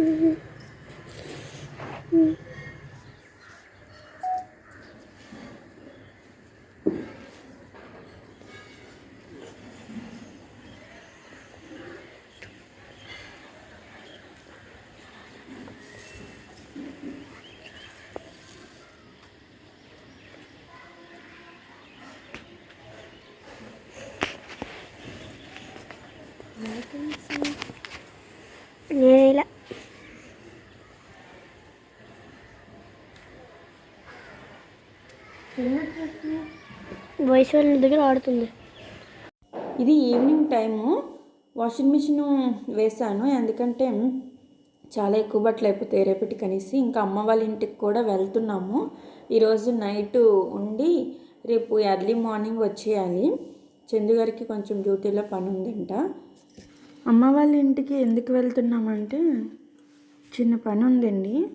嗯 వయసు వాళ్ళ దగ్గర ఆడుతుంది. ఇది ఈవినింగ్ టైము. వాషింగ్ మిషన్ వేశాను. ఎందుకంటే చాలా ఎక్కువ బట్టలు అయిపోతాయి రేపటి కనేసి. ఇంకా అమ్మ వాళ్ళ ఇంటికి కూడా వెళ్తున్నాము. ఈరోజు నైట్ ఉండి రేపు ఎర్లీ మార్నింగ్ వచ్చేయాలి. చందు గారికి కొంచెం డ్యూటీలో పని ఉందంట. అమ్మ వాళ్ళ ఇంటికి ఎందుకు వెళ్తున్నామంటే చిన్న పని ఉందండి.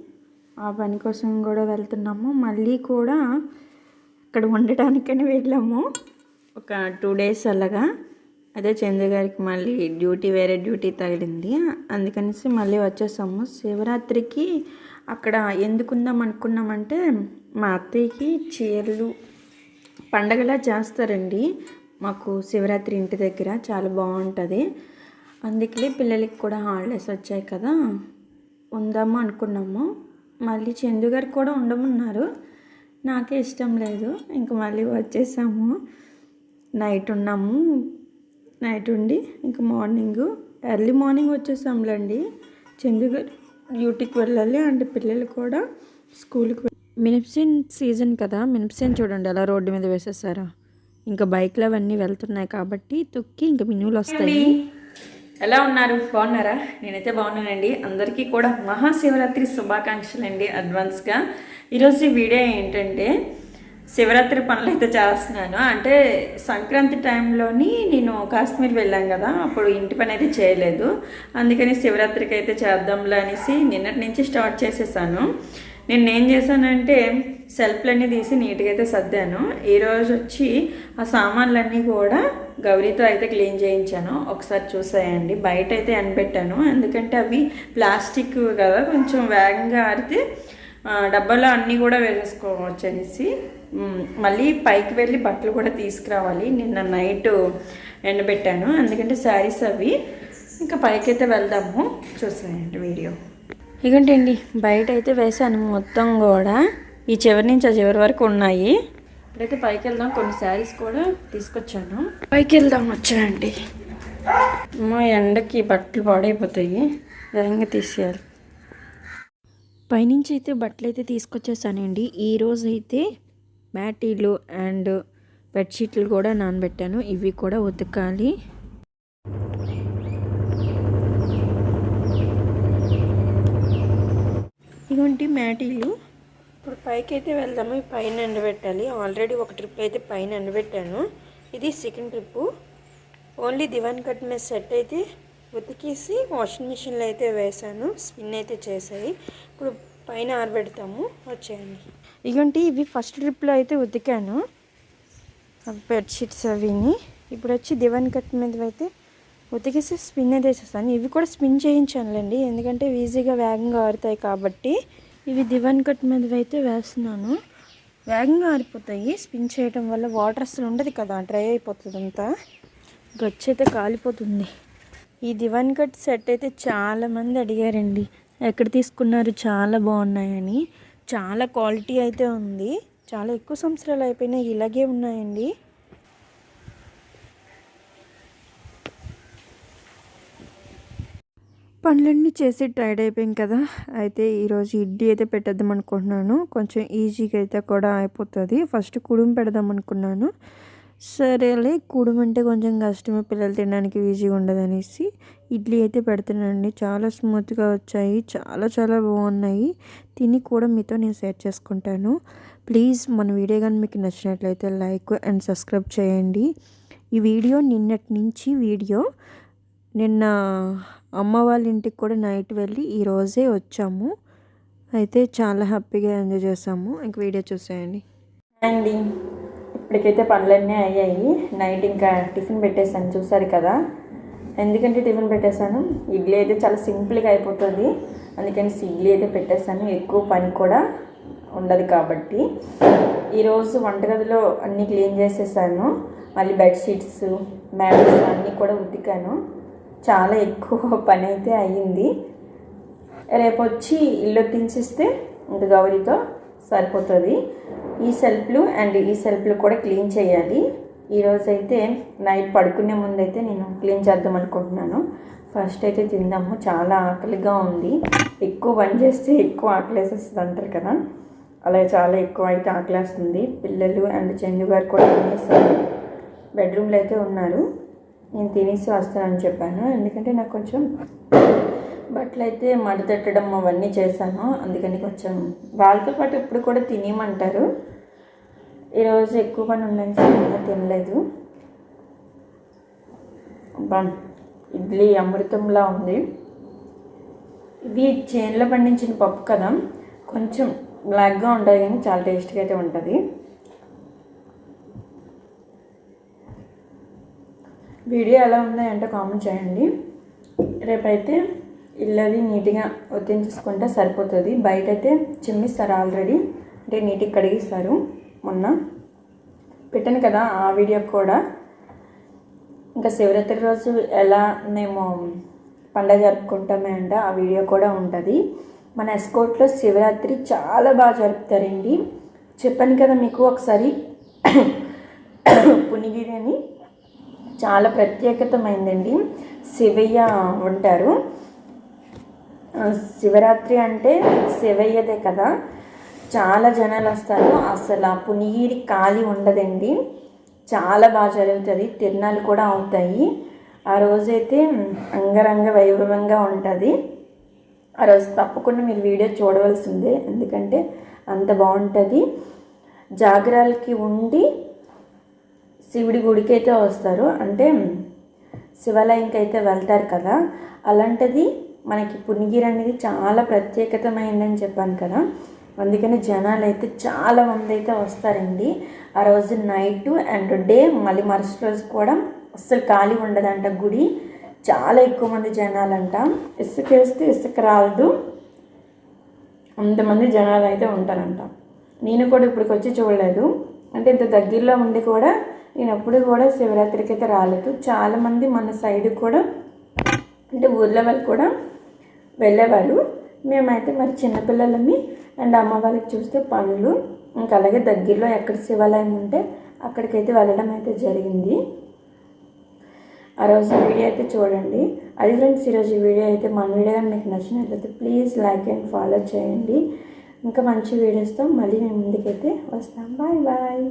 ఆ పని కోసం కూడా వెళ్తున్నాము. మళ్ళీ కూడా ఇక్కడ ఉండటానికని వెళ్ళాము. ఒక టూ డేస్ అలాగా. అదే చంద్ర గారికి మళ్ళీ డ్యూటీ వేరే డ్యూటీ తగిలింది. అందుకనేసి మళ్ళీ వచ్చేసాము. శివరాత్రికి అక్కడ ఎందుకుందాం అనుకున్నామంటే మా అత్తయ్యకి చీరలు పండగలా చేస్తారండి. మాకు శివరాత్రి ఇంటి దగ్గర చాలా బాగుంటుంది. అందుకే పిల్లలకి కూడా హాలిడేస్ వచ్చాయి కదా. ఉందాము అనుకున్నాము. మళ్ళీ చందు గారు కూడా ఉండమన్నారు. నాకే ఇష్టం లేదు. ఇంక మళ్ళీ వచ్చేసాము. నైట్ ఉన్నాము. నైట్ ఉండి ఇంక మార్నింగ్ ఎర్లీ మార్నింగ్ వచ్చేసాంలేండి. చందు గారు డ్యూటీకి వెళ్ళాలి అంటే పిల్లలు కూడా స్కూల్కి మినిప్సిన్ సీజన్ కదా. మినిప్సిన్ చూడండి అలా రోడ్డు మీద వేసేసారా. ఇంకా బైక్లు అవన్నీ వెళ్తున్నాయి కాబట్టి తొక్కి ఇంకా మినువులు వస్తాయి. ఎలా ఉన్నారు? బాగున్నారా? నేనైతే బాగున్నానండి. అందరికీ కూడా మహాశివరాత్రి శుభాకాంక్షలు అండి అడ్వాన్స్గా. ఈరోజు వీడియో ఏంటంటే శివరాత్రి పనులు అయితే చేస్తున్నాను. అంటే సంక్రాంతి టైంలోని నేను కాశ్మీర్ వెళ్ళాను కదా అప్పుడు ఇంటి పని అయితే చేయలేదు. అందుకని శివరాత్రికి అయితే చేద్దాంలే అనేసి నిన్నటి నుంచి స్టార్ట్ చేసేసాను. నేను ఏం చేశానంటే సెల్ఫ్లన్నీ తీసి నీట్గా అయితే సర్దాను. ఈరోజు వచ్చి ఆ సామాన్లన్నీ కూడా గౌరీతో అయితే క్లీన్ చేయించాను. ఒకసారి చూసాయండి. బయట అయితే ఎండబెట్టాను ఎందుకంటే అవి ప్లాస్టిక్ కదా కొంచెం వేగంగా ఆరితే డబ్బాలో అన్నీ కూడా వేసేసుకోవచ్చు అనేసి మళ్ళీ పైకి వెళ్ళి బట్టలు కూడా తీసుకురావాలి. నిన్న నైట్ ఎండబెట్టాను. ఎందుకంటే శారీస్ అవి. ఇంకా పైకి అయితే వెళ్దాము. చూసాయండి వీడియో. ఇగంటండి బయట అయితే వేసాను మొత్తం కూడా. ఈ చివరి నుంచి ఆ చివరి వరకు ఉన్నాయి. ఇప్పుడైతే పైకి వెళ్దాం. కొన్ని శారీస్ కూడా తీసుకొచ్చాను. పైకి వెళ్దాం వచ్చాయండి. మా ఎండకి బట్టలు పాడైపోతాయి. వేగంగా తీసేయాలి. పైనుంచి అయితే బట్టలు అయితే తీసుకొచ్చేసానండి. ఈరోజు అయితే మ్యాటీలు అండ్ బెడ్షీట్లు కూడా నానబెట్టాను. ఇవి కూడా ఉతకాలి. ఇటువంటి మ్యాటీలు. ఇప్పుడు పైకి అయితే వెళ్దాము. ఈ పైన ఎండబెట్టాలి. ఆల్రెడీ ఒక ట్రిప్ అయితే పైన ఎండబెట్టాను. ఇది second trip only divan cot మీద సెట్ అయితే ఉతికేసి వాషింగ్ మిషన్లో అయితే వేసాను. స్పిన్ అయితే చేసాయి ఇప్పుడు పైన ఆరబెడతాము. వచ్చేయండి. ఇగోంటి ఇవి ఫస్ట్ ట్రిప్లో అయితే ఉతికాను. బెడ్షీట్స్ అవిని. ఇప్పుడు వచ్చి దివాన్ కట్ మీద అయితే ఉతికేసి స్పిన్ అయితే వేసేస్తాను ఇవి కూడా స్పిన్ చేయించానులేండి. ఎందుకంటే ఈజీగా వేగంగా ఆరుతాయి కాబట్టి ఇవి దివాన్ కట్ మీద అయితే వేస్తున్నాను. వేగంగా ఆరిపోతాయి. స్పిన్ చేయడం వల్ల వాటర్ అసలు ఉండదు కదా డ్రై అయిపోతుంది అంతా. గచ్చి అయితే కాలిపోతుంది. ఈ దివాన్ కట్ సెట్ అయితే చాలా మంది అడిగారండి. ఎక్కడ తీసుకున్నారు? చాలా బాగున్నాయని. చాలా క్వాలిటీ అయితే ఉంది. చాలా ఎక్కువ సంవత్సరాలు అయిపోయినాయి ఇలాగే ఉన్నాయండి. పనులన్నీ చేసి టైర్డ్ అయిపోయాం కదా. అయితే ఈరోజు ఇడ్లీ అయితే పెట్టేద్దాం అనుకుంటున్నాను. కొంచెం ఈజీగా అయితే కూడా అయిపోతుంది. ఫస్ట్ కుడుము పెడదాం అనుకున్నాను. సరేలే కుడుము అంటే కొంచెం కష్టమే. పిల్లలు తినడానికి ఈజీగా ఉండదనేసి ఇడ్లీ అయితే పెడుతున్నానండి. చాలా స్మూత్గా వచ్చాయి. చాలా చాలా బాగున్నాయి. తిని కూడా మీతో నేను షేర్ చేసుకుంటాను. ప్లీజ్ మన వీడియో కానీ మీకు నచ్చినట్లయితే లైక్ అండ్ సబ్స్క్రైబ్ చేయండి. ఈ వీడియో నిన్నటి నుంచి వీడియో నిన్న అమ్మ వాళ్ళ ఇంటికి కూడా నైట్ వెళ్ళి ఈరోజే వచ్చాము. అయితే చాలా హ్యాపీగా ఎంజాయ్ చేసాము. ఇంక వీడియో చూసేయండి. అండి ఇప్పటికైతే పనులన్నీ అయ్యాయి. నైట్ ఇంకా టిఫిన్ పెట్టేసాను చూసారు కదా? ఎందుకంటే టిఫిన్ పెట్టేశాను? ఇడ్లీ అయితే చాలా సింపుల్గా అయిపోతుంది. అందుకని ఇడ్లీ అయితే పెట్టేశాను. ఎక్కువ పని కూడా ఉండదు కాబట్టి. ఈరోజు వంటగదిలో అన్నీ క్లీన్ చేసేసాను. మళ్ళీ బెడ్షీట్స్ మ్యాట్స్ అన్నీ కూడా ఉతికాను. చాలా ఎక్కువ పని అయితే అయ్యింది. రేపు వచ్చి ఇల్లు తీసిస్తే ఇంకా గౌరీతో సరిపోతుంది. ఈ సెల్ఫ్లు అండ్ ఈ సెల్ఫ్లు కూడా క్లీన్ చేయాలి. ఈరోజు అయితే నైట్ పడుకునే ముందు అయితే నేను క్లీన్ చేద్దాం అనుకుంటున్నాను. ఫస్ట్ అయితే తిందాము. చాలా ఆకలిగా ఉంది. ఎక్కువ పని చేస్తే ఎక్కువ ఆకలేసేస్తుంది అంటారు కదా. అలాగే చాలా ఎక్కువ అయితే ఆకలేస్తుంది. పిల్లలు అండ్ చందు గారు కూడా తినేస్తారు బెడ్రూమ్లో అయితే ఉన్నారు. నేను తినేసి వస్తానని చెప్పాను. ఎందుకంటే నాకు కొంచెం బట్టలు అయితే మడతెట్టడం అవన్నీ చేశాను. అందుకని కొంచెం వాళ్ళతో పాటు ఇప్పుడు కూడా తినేయమంటారు. ఈరోజు ఎక్కువ పని ఉండని సరిగ్గా తినలేదు. ఇడ్లీ అమృతంలా ఉంది. ఇది చేనులో పండించిన పప్పు కదా కొంచెం బ్లాక్గా ఉంటుంది కానీ చాలా టేస్ట్గా అయితే ఉంటుంది. వీడియో ఎలా ఉన్నాయంటే కామెంట్ చేయండి. రేపైతే ఇల్లది నీట్గా ఒత్తించేసుకుంటే సరిపోతుంది. బయట అయితే చిమ్మిస్తారు ఆల్రెడీ. అంటే నీట్గా కడిగిస్తారు మొన్న. పెట్టాను కదా ఆ వీడియో కూడా. ఇంకా శివరాత్రి రోజు ఎలా మేము పండగ జరుపుకుంటామే అంటే ఆ వీడియో కూడా ఉంటుంది. మన ఎస్కోట్లో శివరాత్రి చాలా బాగా జరుపుతారండి. చెప్పాను కదా మీకు ఒకసారి పునిగిరి అని. చాలా ప్రత్యేకతమైందండి. శివయ్య ఉంటారు. శివరాత్రి అంటే శివయ్యదే కదా. చాలా జనాలు వస్తారు. అసలు ఆ పునీరి ఖాళీ ఉండదండి. చాలా బాగా జరుగుతుంది. తిరునాళ్ళు కూడా అవుతాయి. ఆ రోజైతే అంగరంగ వైభవంగా ఉంటుంది. ఆ రోజు తప్పకుండా మీరు వీడియో చూడవలసిందే. ఎందుకంటే అంత బాగుంటుంది. జాగ్రత్తలకి ఉండి శివుడి గుడికి అయితే వస్తారు. అంటే శివాలయంకి అయితే వెళ్తారు కదా. అలాంటిది మనకి పునిగిరి అనేది చాలా ప్రత్యేకతమైందని చెప్పాను కదా. అందుకని జనాలు అయితే చాలా మంది అయితే వస్తారండి. ఆ రోజు నైట్ అండ్ డే మళ్ళీ మరుసటి రోజు కూడా అస్సలు ఖాళీ ఉండదంట గుడి. చాలా ఎక్కువ మంది జనాలంట. ఇసుక వేస్తే ఇసుక రాలదు. అంతమంది జనాలు అయితే ఉంటారంట. నేను కూడా ఇప్పటికి వచ్చి చూడలేదు. అంటే ఇంత దగ్గరలో ఉండి కూడా నేను ఎప్పుడు కూడా శివరాత్రికి అయితే రాలేదు. చాలామంది మన సైడ్ కూడా అంటే ఊర్లో వాళ్ళు కూడా వెళ్ళేవారు. మేమైతే మరి చిన్నపిల్లలని అండ్ అమ్మ వాళ్ళకి చూస్తే పనులు ఇంకా అలాగే దగ్గరలో ఎక్కడ శివాలయం ఉంటే అక్కడికైతే వెళ్ళడం అయితే జరిగింది. ఆ రోజు వీడియో అయితే చూడండి. అది ఫ్రెండ్స్ ఈరోజు వీడియో అయితే మన వీడియో కానీ మీకు నచ్చినట్లయితే ప్లీజ్ లైక్ అండ్ ఫాలో చేయండి. ఇంకా మంచి వీడియోస్తో మళ్ళీ మేము ముందుకైతే వస్తాం. Bye bye.